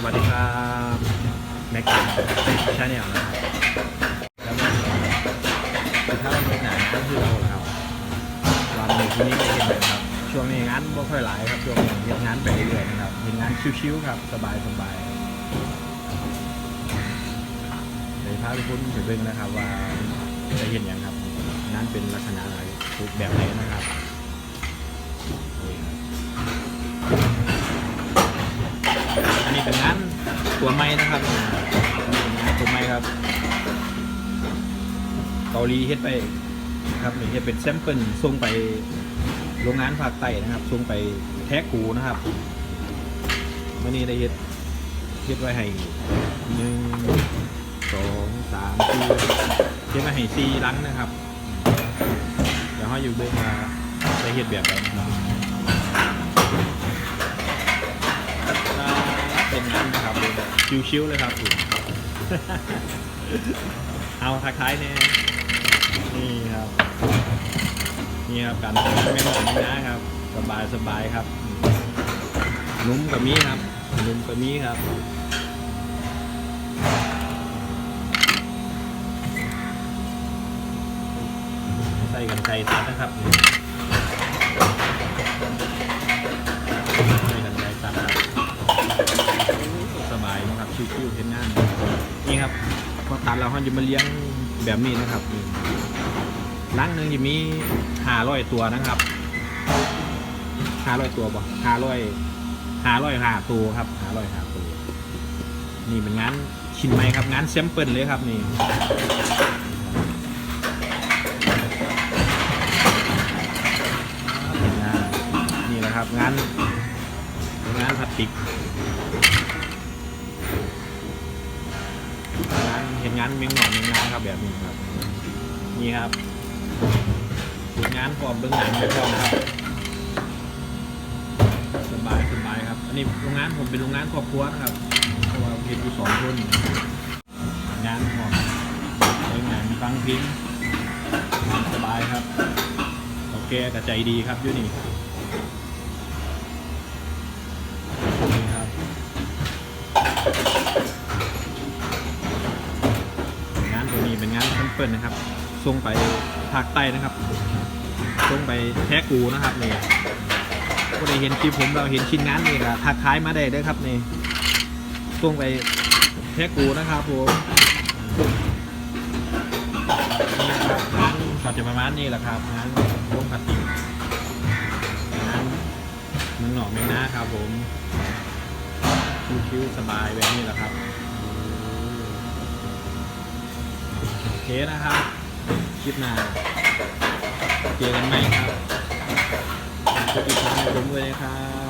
สวัสดีครับแม็กซ์ชาแนลนะครับแล้วก็คือถ้าเราเป็นหนังก็คือเราครับวันหนึ่งที่นี่ไม่เห็นเลยครับ ช่วงนี้งานไม่ค่อยหลายครับช่วงนี้เฮ็ดงานไปเรื่อยๆนะครับเห็นงานชิวๆครับสบายสบายเดี๋ยวพาไปคุ้นไปเบิ่งนะครับว่าจะเห็นอย่างครับงานเป็นลักษณะอะไรรูปแบบไหนนะครับ ตัวไม้นะครับตัวไม้ครับ เกาหลีเฮ็ดไปครับนี่เฮ็ดเป็นแซมเปิลส่งไปโรงงานภาคใต้นะครับส่งไปแท็กกูนะครับวันนี้ได้เฮ็ดเฮ็ดไว้ให้หนึ่งสองสามสี่เฮ็ดไว้ให้สี่ลังนะครับเดี๋ยวเขาอยู่เบิ่งว่าได้เฮ็ดแบบไหนะครับเป็นงานนะครับดูแบบ ชิวๆเลยครับผมเอาคล้ายๆเนี่ยนี่ครับ นี่ครับการทำงานไม่หมดนะครับ สบายสบายครับ นุ่มกับมีครับ นุ่มกับมีครับใส่กันไก่ตัดนะครับนี่ใส่กันไก่ตัดครับ สบายนะครับชิวๆ เห็นงานนี่ครับพอตัดแล้วเขาจะมาเลี้ยงแบบนี้นะครับนี่ลังหนึ่งจะมีห้าร้อยตัวนะครับห้าร้อยตัวป่ห้าร้อยห้าร้อยห้าตัวครับห้าร้อยห้าตัวนี่เป็นงานชิ้นไม้ครับงานแซมเปิลเลยครับนี่นงานนี่แหละครับงานงานพลาสติก งาน เห็นงานเมียงหนอนเมีงนาครับแบบนี้ครับ นี่ครับผลงานพร้อมเบื้องหลังไปพร้อมนะครับสบายสบายครับ อันนี้โรงงานผมเป็นโรงงานครอบครัวนะครับเพราะว่าเห็นอยู่สองคนงานพร้อมเรื่องงานฟังเพลงสบายครับโอเคกระใจดีครับอยู่นี่ครับ งานตัวนี้ เปิลนะครับส่งไปภาคใต้นะครับส่งไปแท็กูนะครับนี่ก็ได้เห็นคลิปผมเราเห็นชิ้นงานนี่ก็ทักทายมาได้ด้อครับนี่ส่งไปแท็กูนะครับผมนี่ครับงานก็จะประมาณนี้แหละครับงานร่วมกับทีมงานมืองหน่องเมืองนาครับผมชิวๆสบายแบบนี้แหละครับ เคนะครับ คลิปหน้าเจอกันใหม่ครับกดติดตามผมด้วยนะครับ